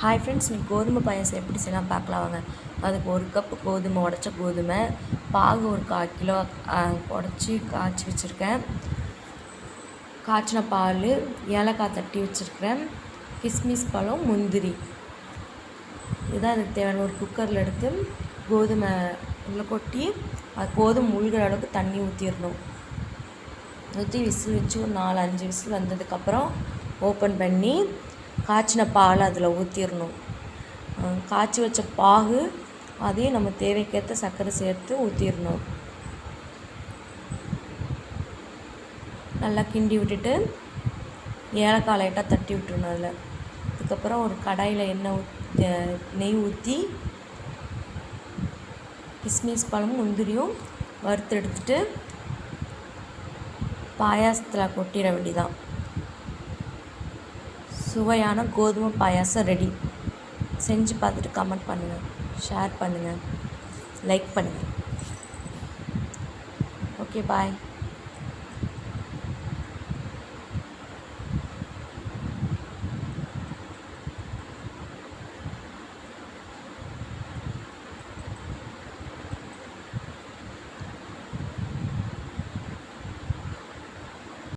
Hi friends நீ கோதுமை பாயசம் எப்படி செய்யலாம் பார்க்கலாம் வாங்க. அதுக்கு ஒரு கப்பு கோதுமை உடச்ச கோதுமை பாகு ஒரு கால் கிலோ உடச்சி காய்ச்சி வச்சுருக்கேன். காய்ச்சின பால் ஏலக்காய் தட்டி வச்சுருக்கிறேன். கிஸ்மிஸ் பழம் முந்திரி. இதுதான் அதுக்கு தேவையான ஒரு குக்கரில் எடுத்து கோதுமை உள்ளே கொட்டி அது கோதுமை முழுகிற அளவுக்கு தண்ணி ஊற்றிடணும் ஊற்றி விசில் வச்சு ஒரு நாலு அஞ்சு விசில் வந்ததுக்கப்புறம் ஓப்பன் பண்ணி காய்ச்சின பால் அதில் ஊற்றிடணும் காய்ச்சி வச்ச பாகு அதையும் நம்ம தேவைக்கேற்ற சர்க்கரை சேர்த்து ஊற்றிடணும் நல்லா கிண்டி விட்டுட்டு ஏலக்காய் லைட்டாக தட்டி விட்டுருணும் அதில். அதுக்கப்புறம் ஒரு கடாயில் எண்ணெய் ஊத் நெய் ஊற்றி கிஸ்மிஸ் பழமும் முந்திரியும் வறுத்து எடுத்துட்டு பாயாசத்தில் கொட்டிட வேண்டிதான் சுவையான கோதுமை பாயாசம் ரெடி செஞ்சு பார்த்துட்டு கமெண்ட் பண்ணுங்கள் ஷேர் பண்ணுங்கள் லைக் பண்ணுங்கள் ஓகே பாய்